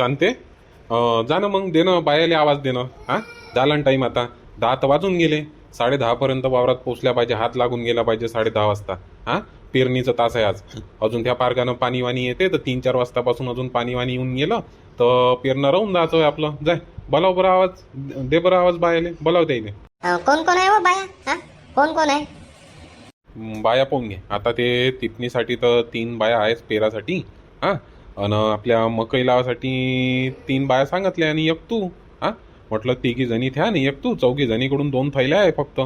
शांते. जा ना मग दे ना बायाले आवाज दे ना. हा? झाला ना टाईम आता. दहा तर वाजून गेले. साडे दहापर्यंत वावरात पोचल्या पाहिजे हात लागून गेला पाहिजे साडे दहा वाजता. हा? पेरणीचं तास आहे आज. अजून त्या पार्गानं पाणी वाणी येते तर तीन चार वाजतापासून अजून पाणी वाणी येऊन गेलं तर पेरणं राहून जायचं आहे आपलं. जाय. बोलाव बरं आवाज. दे बरं आवाज बायाले. बोलाव अं, कोण कोण आहे हो बाया? हा? कोण कोण आहे? बाया पाहून घे. आता ते तिपणीसाठी तर तीन बाया आहेच पेरासाठी. हा? आणि आपल्या मकई लावासाठी तीन बाया सांगितल्या आणि एक तू. हा? म्हटलं तिघी जणी थ्या आणि एक तू. चौघी जणीकडून दोन थैल्या आहे फक्त.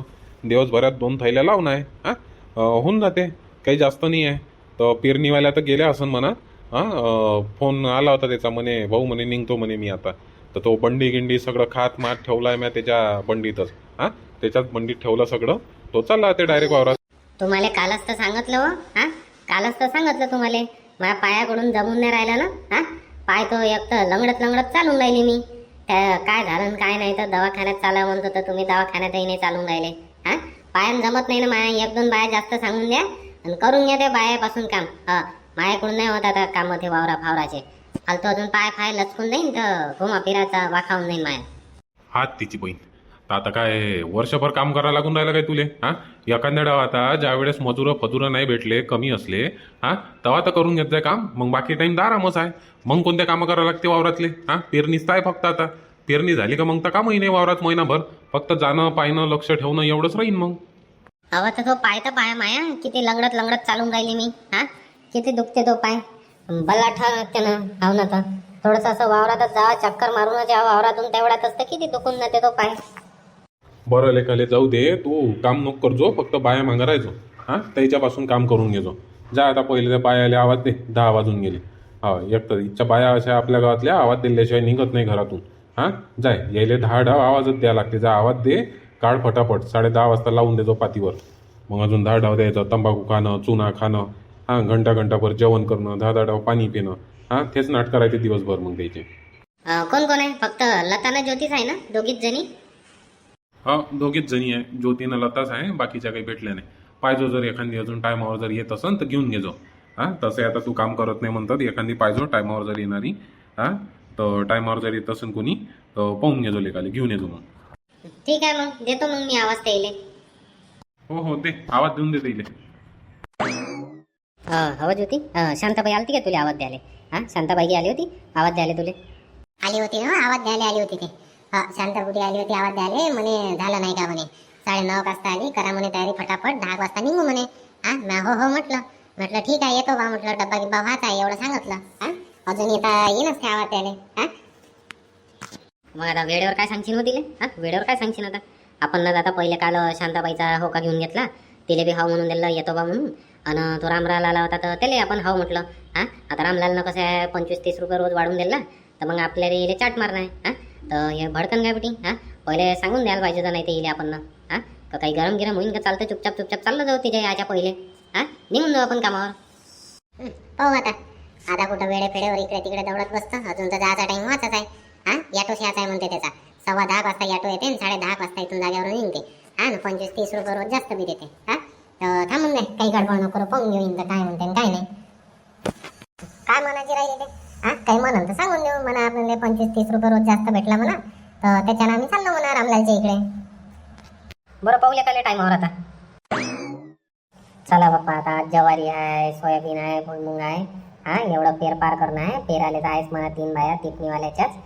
दिवसभरात दोन थैल्या लावून आहे. हा? होऊन जाते. काही जास्त नाही आहे तर पेरणीवाल्या तर गेल्या असं म्हणा. हा? फोन आला होता त्याचा म्हणे भाऊ म्हणे निघतो म्हणे मी आता. तर तो बंडी गिंडी सगळं खात मात ठेवलाय मी त्याच्या बंडीतच. हा? त्याच्याच बंडीत ठेवलं सगळं. तो चालला ते डायरेक्ट वावरात. तुम्हाला कालच तर सांगितलं हो. हा? कालच तर सांगितलं तुम्हाला. माझ्या पायाकडून जमून नाही राहिला ना हा? पाय तो एक तर लंगडत लंगडत चालून राहिली मी. त्या काय झालं काय नाही तर दवाखान्यात चाला म्हणतो तर तुम्ही दवाखान्यातही नाही चालून राहिले हा? पायान जमत नाही ना माया एक दोन बाया जास्त सांगून द्या आणि करून घ्या त्या बायापासून काम. हा माझ्याकडून नाही होत आता काम ते वावरा फावराचे. फालतो अजून पाय फाय लचकून जाईन तर घुमा फिराचा वाखावून जाईन माया. हात तिची बहीण. तर आता काय वर्षभर काम करायला लागून राहिलं काय तुले? हा? एखाद्या डाव आता ज्या वेळेस मजुरं फजुरं नाही भेटले कमी असले हा? तेव्हा तर करून घेत जाय काम. मग बाकी टाईम दारामच आहे. मग कोणते कामं करावं लागते वावरातले? हा? पेरणीच आहे फक्त आता. पेरणी झाली का मग तर कामही नाही वावरात महिनाभर. फक्त जाणं पाहणं लक्ष ठेवणं एवढंच राहीन मग. अवा तर तो पाय तर पाय माया. किती लंगडत लंगडत चालून राहिली मी हा? किती दुखते तो पाय. बल्ला ठरते ना हो ना तर. थोडस असं वावरातच जावा. चक्कर मारूनच या वावरातून तेवढ्यात असतं किती दुखून जाते तो पाय. बरं लेखाले जाऊ दे तू काम नको करजो फक्त बाया मागं राहायचो हा? त्याच्यापासून काम करून घेजो जा. आता पहिले त्या बायाले आवाज दे दहा वाजून गेले. हा एक तर इच्छा बाया अशा आपल्या गावातल्या आवाज दिल्याशिवाय निघत नाही घरातून. हा? जाय यायले दहा डाव आवाजच द्यावा लागते. जा आवाज दे काढ फटाफट. साडे दहा वाजता लावून देतो पातीवर. मग अजून दहा डाव द्यायचं तंबाखू खाणं चुना खाणं हा घंटा घंटाभर जेवण करणं दहा दहा डाव पाणी पिणं. हा? तेच नाटक करायचे दिवसभर मग द्यायचे कोण कोण आहे? फक्त लताना ज्योतिष आहे ना? दोघीच जणी? हा दोघीच जणी आहे. ज्योतीनं लताच आहे. बाकीच्या काही भेटल्या नाही. पाहिजो जर एखादी अजून टायमावर जर येत असन तर घेऊन घेजो हा तसे आता तू काम करत नाही म्हणतात. एखादी पाहिजो टायमावर जर येणारी हा तर टायमावर जर येत असेल कोणी तर पाहून घेजो लेखाले घेऊन येजो मग. ठीक आहे मग. देतो मग मी आवाज त्याले हो हो दे. आवाज देऊन दे इले हवं ज्योती? अं, शांताबाई आलती का तुला? आवाज द्यायला. हा शांताबाई आली होती? आवाज द्यायला तुले? आली होती ना आवाज द्यायला आली होती ते. हा शांतापुटी आली होती आवाज द्यायला. म्हणे झालं नाही का म्हणे? साडे नऊ वाजता आली करा म्हणे तयारी फटाफट. दहा वाजता निघू म्हणे. हा ना हो हो म्हटलं. म्हटलं ठीक आहे येतो बा म्हटलं डब्बा गिब्बा व्हाच आहे एवढं सांगितलं. हा अजून येता येईनच काय आवाज त्याने हा? मग आता वेळेवर काय सांगशील हो तिले? हा वेळेवर काय सांगशील आता? आपण न आता पहिले काल शांताबाईचा होका घेऊन घेतला. तिले बी हाव म्हणून दिलं येतो बा म्हणून. आणि तो रामलाल आला होता तर त्याला आपण हाव म्हटलं. हा आता रामलालनं कसं आहे पंचवीस तीस रुपये रोज वाढून दिला. तर मग आपल्याला इले चाट मारणार आहे. हा? तर हे भडकन काय बेटी हा? पहिले सांगून द्यायला पाहिजे तर नाही ते इले आपण हा? का काही गरम गिरम होईन का चालतं चुपचाप चुपचाप चाललं जाऊ तिच्या याच्या पहिले हा? निघून जाऊ आपण कामावर. पाहू आता. आता कुठं वेळे फेडेवर इकडे तिकडे दौडत बसतं अजून तर जायचा टाइम वाचाच आहे. हा? याटोच याचा आहे म्हणते त्याचा. सव्वा दहा वाजता याटो येते आणि साडे दहा वाजता इथून जागेवर निघते. हा? ना पंचवीस तीस रुपये रोज जास्त बी देते हा? तर थांबून नाही काही गडबड नको पाहून घेऊन तर काय म्हणते काय नाही. काय म्हणायची राहिली ते हा काही म्हणाल तर सांगून देऊ. म्हणा आपल्याला पंचवीस तीस रुपये रोज जास्त भेटला म्हणा तर त्याच्यानं आम्ही चाललो म्हणा रामलालच्या इकडे. बरं पाहूया का टायमावर आता. चला बाप्पा आता आज ज्वारी आहे सोयाबीन आहे भुईमुंग आहे. हा एवढं पेर पार करणं आहे. पेराले तर आहेच म्हणा तीन बाया टिपणीवाल्याच्याच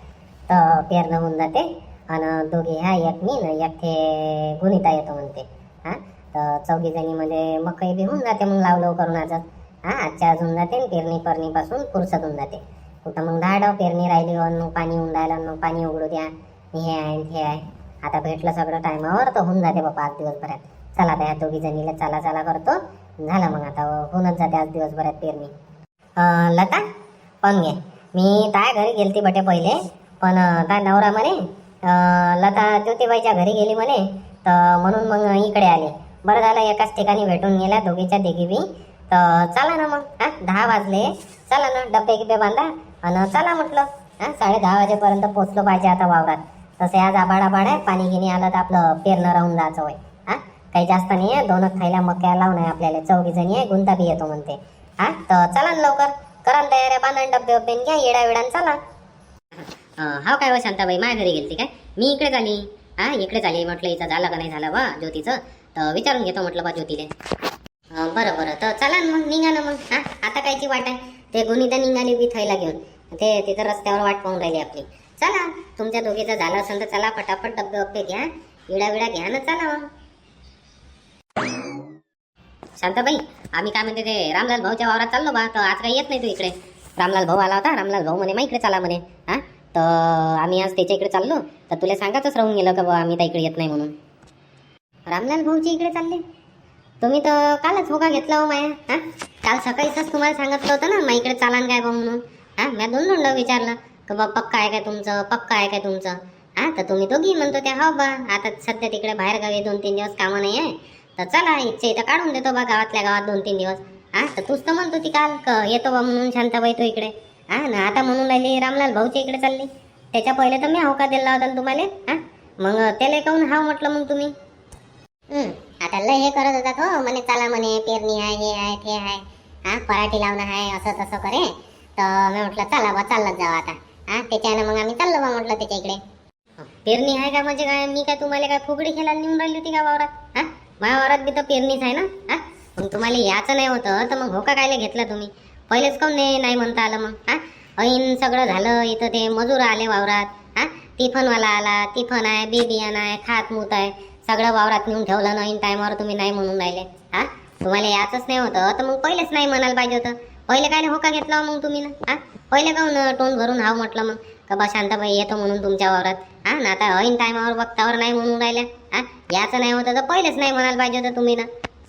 तर पेरणं होऊन जाते. आणि दोघी ह्या एक मी न एक ते गुणिता येतो म्हणते. हा तर चौघी जणीमध्ये म्हणजे मकई बी होऊन जाते मग लाव लव करून आजच हा आजच्या अजून जाते आणि पेरणी पेरणीपासून पुरसत होऊन जाते. कुठं मग दहा डाव पेरणी राहिली वन मग पाणी होऊन राहिलं मग पाणी उघडू द्या. हे आहे हे आहे. आता भेटलं सगळं टायमावर तर होऊन जाते बाबा आज दिवसभरात. चला आता ह्या दोघी जणीला चला चला करतो. झालं मग आता होऊनच जाते आज दिवसभरात पेरणी. लता पण घे. मी ताय घरी गेलती बटे पहिले. पण अं, ताय नवरा म्हणे लता ज्योतिबाईच्या घरी गेली म्हणे. तर म्हणून मग इकडे आले. बरं झालं एकाच ठिकाणी भेटून गेल्या दोघीच्या देगी बी तर चला ना मग हा दहा वाजले. चला ना डबे गिबे बांधा. आणि चला म्हटलं हा साडे दहा वाजेपर्यंत पोचलो पाहिजे आता वावरात. तसे आज आबाड आबाड आहे पाणी गिनी आलं तर आपलं पेरणं राहून जायचं होय. हा काही जास्त नाही आहे दोनच थैल्या मक्या लावून आहे आपल्याला चौघी जणी आहे गुंता बी येतो म्हणते. हा तर चला ना लवकर करा ना तयाऱ्या बांधा डब्बे वब्बे घ्या येडा विडान चला. हा काय व शांताबाई माझ्या घरी गेलती काय? मी इकडे झाली. हा इकडे झाली म्हटलं इथं झालं का नाही झालं बा ज्योतीचं. तर विचारून घेतो म्हटलं बा ज्योतीले. बरं बरं. तर चला ना मग निघा ना मग. हा आता कायची वाट आहे? ते गुन्ही तर निघाली बी थैला घेऊन. ते तिथं रस्त्यावर वाट पाहून राहिली आपली. चला तुमच्या दोघीचं झालं असेल तर चला पटापट डब्बे वब्बे घ्या. विडा विडा घ्या ना चला मग. शांताबाई आम्ही काय म्हणते ते रामलाल भाऊच्या वावरात चाललो बा तर आज काही येत नाही तू इकडे. रामलाल भाऊ आला होता रामलाल भाऊ म्हणे मग इकडे चला म्हणे. हा? तर आम्ही आज त्याच्या इकडे चाललो. तर तुला सांगाच राहून गेलं का बा आम्ही त्या इकडे येत नाही म्हणून. रामलाल भाऊची इकडे चालले. तुम्ही तर कालच होका घेतला हो माया हा? काल सकाळीच तुम्हाला सांगितलं होतं ना मग इकडे चालान काय बा म्हणून. हा मी दोन दोनदा विचारलं की बा पक्का आहे काय तुमचं? पक्का आहे काय तुमचं? हा तर तुम्ही दोघी म्हणतो त्या हो बा आता सध्या तिकडे बाहेर गावी दोन तीन दिवस कामं नाही आहे. तर चला इच्छा इथं काढून देतो बा गावातल्या गावात दोन तीन दिवस. हा तर तूच तर म्हणतो ती काल येतो बा म्हणून शांताबाई तो इकडे. हा ना आता म्हणून राहिली रामलाल भाऊच्या इकडे चालली. त्याच्या पहिले तर मी होका दिला होता तुम्हाला हा? मग त्याला काहून हाव म्हटलं मग तुम्ही? आता लय हे करत होता तो हो. म्हणे चला म्हणे पेरणी आहे हे आहे ते आहे. हा पराठी लावणं आहे असं तसं करे. तर मी म्हटलं चला बा चालत जाऊ आता. हा त्याच्यानं मग आम्ही चाललो बा म्हटलं त्याच्या इकडे. पेरणी आहे का म्हणजे काय? मी काय तुम्हाला काय फुगडी खेळायला नेऊन राहिली होती का वावरात? हा? माझ्या वावरात बी तर पेरणीच आहे ना? हा? मग तुम्हाला याचं नाही होतं तर मग होका कायला घेतला तुम्ही? पहिलेच काऊन नाही म्हणता आलं मग? हा? ऐन सगळं झालं इथं ते मजूर आले वावरात. हा? टिफनवाला आला टिफन आहे बी बियाणं आहे खात मूत आहे. सगळं वावरात नेऊन ठेवलं ना ऐन टायमावर तुम्ही नाही म्हणून राहिले. हा? तुम्हाला याचंच नाही होतं. तर मग पहिलेच नाही म्हणायला पाहिजे होतं. पहिले काय होका घेतला मग तुम्ही? ना हा? पहिले काऊन टोन भरून हाव म्हटलं मग? का बा शांताबाई येतो म्हणून तुमच्या वावरात? हा? ना आता ऐन टायमावर वक्तावर नाही म्हणून राहिल्या हा? याचं नाही होतं तर पहिलेच नाही म्हणायला पाहिजे होतं तुम्ही ना.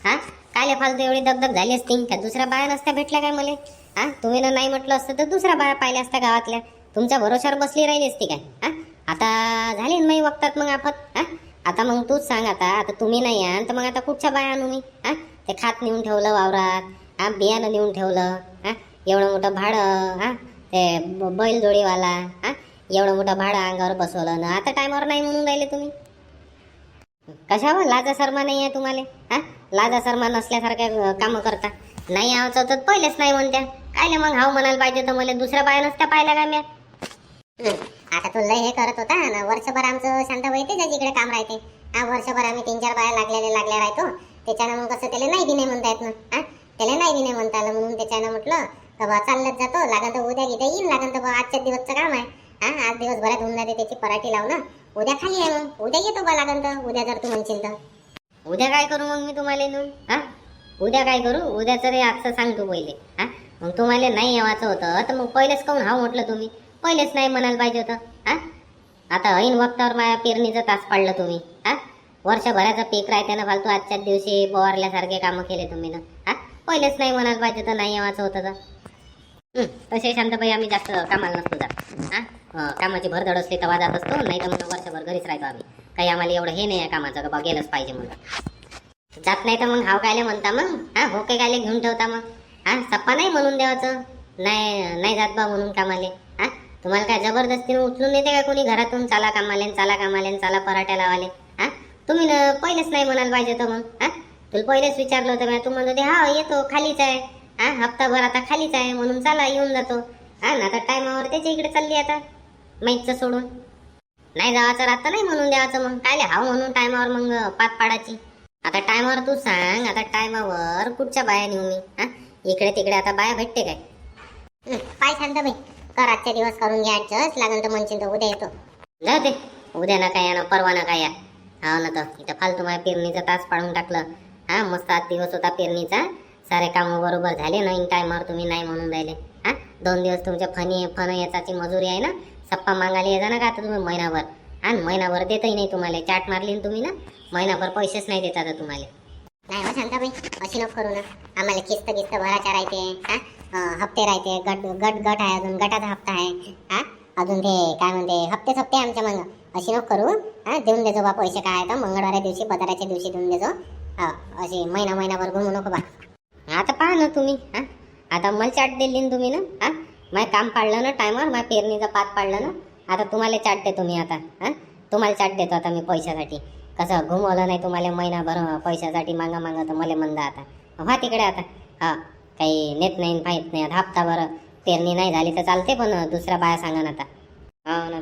हा? कायले फालतू एवढी दगदग झाली असती? का दुसऱ्या बाया नसत्या भेटल्या काय मला? हा? तुम्ही ना नाही म्हटलं असतं तर दुसऱ्या बाया पाहिल्या असत्या गावातल्या. तुमच्या भरोशावर बसली राहिली असती काय? हा? आता झाली ना मी वक्तात मग आफत? हा? आता मग तूच सांग आता आता तुम्ही नाही आण तर मग आता कुठच्या बाया आणू मी? हा? ते खात नेऊन ठेवलं वावरात हा? बियाणं नेऊन ठेवलं हा? एवढं मोठं भाडं हा? ते बैलजोडीवाला हा? एवढं मोठं भाडं अंगावर बसवलं ना आता टायमावर नाही म्हणून राहिले तुम्ही? कशावर हो? लाजा शर्मा नाही आहे तुम्हाला हा? लाजा शर्मा नसल्यासारख्या कामं करता. नाही यावचं तर पहिलेच नाही म्हणत्या. काय मग हाव म्हणायला पाहिजे तर मला दुसऱ्या बाया नसत्या पाहिल्या का म्या? आता तू लय हे करत होता ना वर्षभर आमचं शांताबाई त्याच्याच जिकडे काम राहते. हा वर्षभर आम्ही तीन चार बाया लागलेले लागल्या राहतो. त्याच्यानं मग कसं त्याला नाही दिने म्हणता येत ना. हा त्याला नाही दिने म्हणता आलं म्हणून त्याच्यानं म्हटलं तर बा चाललंच जातो. लागन तर उद्या गिद्या येईन लागन तर बा आजच्या दिवसचं काम आहे. हा आज दिवसभरात होऊन जाते त्याची पराठी लावणं. उद्या खाली आहे मग. उद्या येतो बा लागन तर. उद्या जर तू म्हणशील तर. उद्या काय करू मग मी तुम्हाला येऊन? हा? उद्या काय करू? उद्याचं रे आजचं सांग तू पहिले. हा? मग तुम्हाला नाही येवायचं होतं तर मग पहिलेच काऊन हाव म्हटलं तुम्ही? पहिलेच नाही म्हणायला पाहिजे होतं. हा? आता ऐन वक्तावर माझ्या पेरणीचं तास पाडलं तुम्ही. हा? वर्षभराचं पीक राहते ना फालतू आजच्याच दिवशी बोवारल्यासारखे कामं केले तुम्ही ना. हा? पहिलेच नाही म्हणायला पाहिजे तर नाही येवायचं होतं तर. तसे शांतबाई आम्ही जास्त कामाला नसतो जात. हा? कामाची भरधड असली तेव्हा जात असतो नाही तर मग वर्षभर घरीच राहतो आम्ही. काही आम्हाला एवढं हे नाही आहे कामाचं का बा गेलंच पाहिजे म्हणून. जात नाही तर मग हाव कायले म्हणता मग? हा? हो काय कायले घेऊन ठेवता मग? हा? सप्पा नाही म्हणून द्यावाचं नाही नाही जात बा म्हणून कामाले. तुम्हाला काय जबरदस्तीनं उचलून देते का कोणी घरातून? चाला कामाले चाला कामाले चाला पराठ्या लावाले हा? तुम्ही न पहिलेच नाही म्हणायला पाहिजे होतं मग हा? तुला पहिलेच विचारलं होतं मी तू म्हणत होते हा येतो खालीच आहे. हा हप्ताभर आता खालीच आहे म्हणून चला येऊन जातो. हा ना आता टायमावर त्याच्या इकडे चालली आता माईकचं सोडून. नाही जावाचं राहतं नाही म्हणून द्यावाचं मग. कायले हाव म्हणून टायमावर मग पात पाडायची. आता टायमावर तू सांग आता टायमावर कुठच्या बाया नेऊ मी हा? इकडे तिकडे आता बाया भेटते काय? पाय शांत भाई कर आजच्या दिवस करून घ्या ऍडजस्ट लागेल तर म्हणशील तर उद्या येतो. जाऊ दे. उद्या ना काय या ना परवा ना काय या हा ना तर. इथं फालतू माझ्या पेरणीचा तास पाडून टाकलं. हा मस्त आज दिवस होता पेरणीचा. सारे कामं बरोबर झाले नाही टायमावर तुम्ही नाही म्हणून राहिले. हा दोन दिवस तुमच्या फणी फन याचाची मजुरी आहे ना? सप्पा मागायला येता ना का आता तुम्ही महिनाभर? हा महिनाभर देतही नाही तुम्हाला. चाट मारली ना तुम्ही ना? महिनाभर पैसेच नाही देत आता तुम्हाला. नाही हो शांताबाई अशी नको करू ना. आम्हाला किस्त किस्त भरायच्या राहते. हा हप्ते राहते. गट गट गट आहे अजून गटाचा हप्ता आहे. हा? अजून ते काय म्हणते? हप्तेच हप्ते आमच्या मग. अशी नको करू हा? देऊन देजो बा पैसे काय तर मंगळवाऱ्या दिवशी बदाराच्या दिवशी देऊन देजो. हा अशी महिना महिनाभर घुमू नको बा. आता पहा ना तुम्ही हा? आता मला चाट दिली ना तुम्ही ना हा? माय काम पाडलं ना टायमावर माय पेरणीचा पात पाडलं ना आता तुम्हाला चाट देतो मी आता हा? तुम्हाला चाट देतो आता मी पैशासाठी. कसं घुमवलं नाही तुम्हाला महिनाभर पैशासाठी मागा मागा तर मला म्हणता आता. व्हा तिकडे आता. हा. काही नेत नाही पाहित नाही. आता बरं पेरणी नाही झाली तर चालते पण दुसऱ्या बाया सांगा ना आता. हो ना